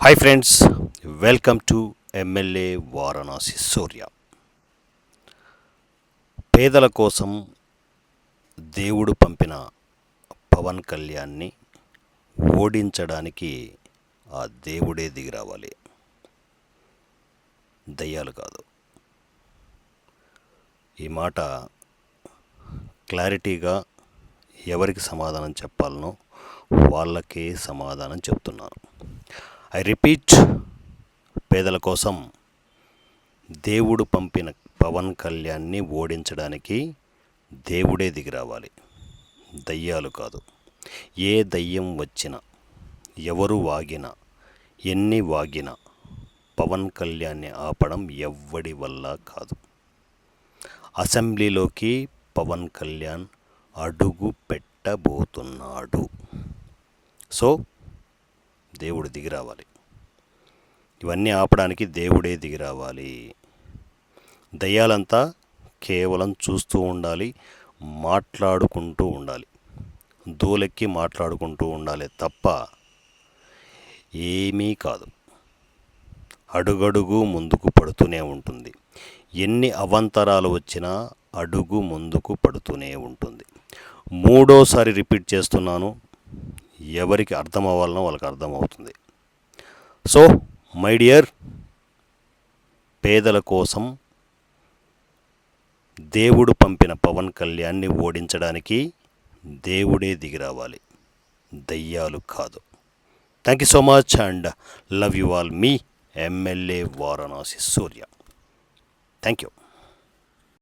Hi friends welcome to MLA Varanasi Surya పేదల కోసం దేవుడు పంపిన పవన్ కళ్యాణ్ని ఓడించడానికి ఆ దేవుడే దిగిరావాలి దయ్యాలు కాదు. ఈ మాట క్లారిటీగా ఎవరికి సమాధానం చెప్పాలనో వాళ్ళకే సమాధానం చెప్తున్నాను. ఐ రిపీట్ పేదల కోసం దేవుడు పంపిన పవన్ కళ్యాణ్ని ఓడించడానికి దేవుడే దిగిరావాలి దయ్యాలు కాదు. ఏ దయ్యం వచ్చినా ఎవరు వాగినా ఎన్ని వాగినా పవన్ కళ్యాణ్ని ఆపడం ఎవ్వడి వల్ల కాదు. అసెంబ్లీలోకి పవన్ కళ్యాణ్ అడుగు పెట్టబోతున్నాడు. సో దేవుడు దిగిరావాలి ఇవన్నీ ఆపడానికి దేవుడే దిగిరావాలి దయ్యాలంతా కేవలం చూస్తూ ఉండాలి మాట్లాడుకుంటూ ఉండాలి. దూలెక్కి మాట్లాడుకుంటూ ఉండాలి తప్ప ఏమీ కాదు. అడుగడుగు ముందుకు పడుతూనే ఉంటుంది. ఎన్ని అవంతరాలు వచ్చినా అడుగు ముందుకు పడుతూనే ఉంటుంది. మూడోసారి రిపీట్ చేస్తున్నాను ఎవరికి అర్థం అవ్వాలనో వాళ్ళకి అర్థమవుతుంది. సో మై డియర్ పేదల కోసం దేవుడు పంపిన పవన్ కళ్యాణ్ని ఓడించడానికి దేవుడే దిగిరావాలి దయ్యాలు కాదు. Thank you so much and love you all me MLA Varanasi Surya. Thank you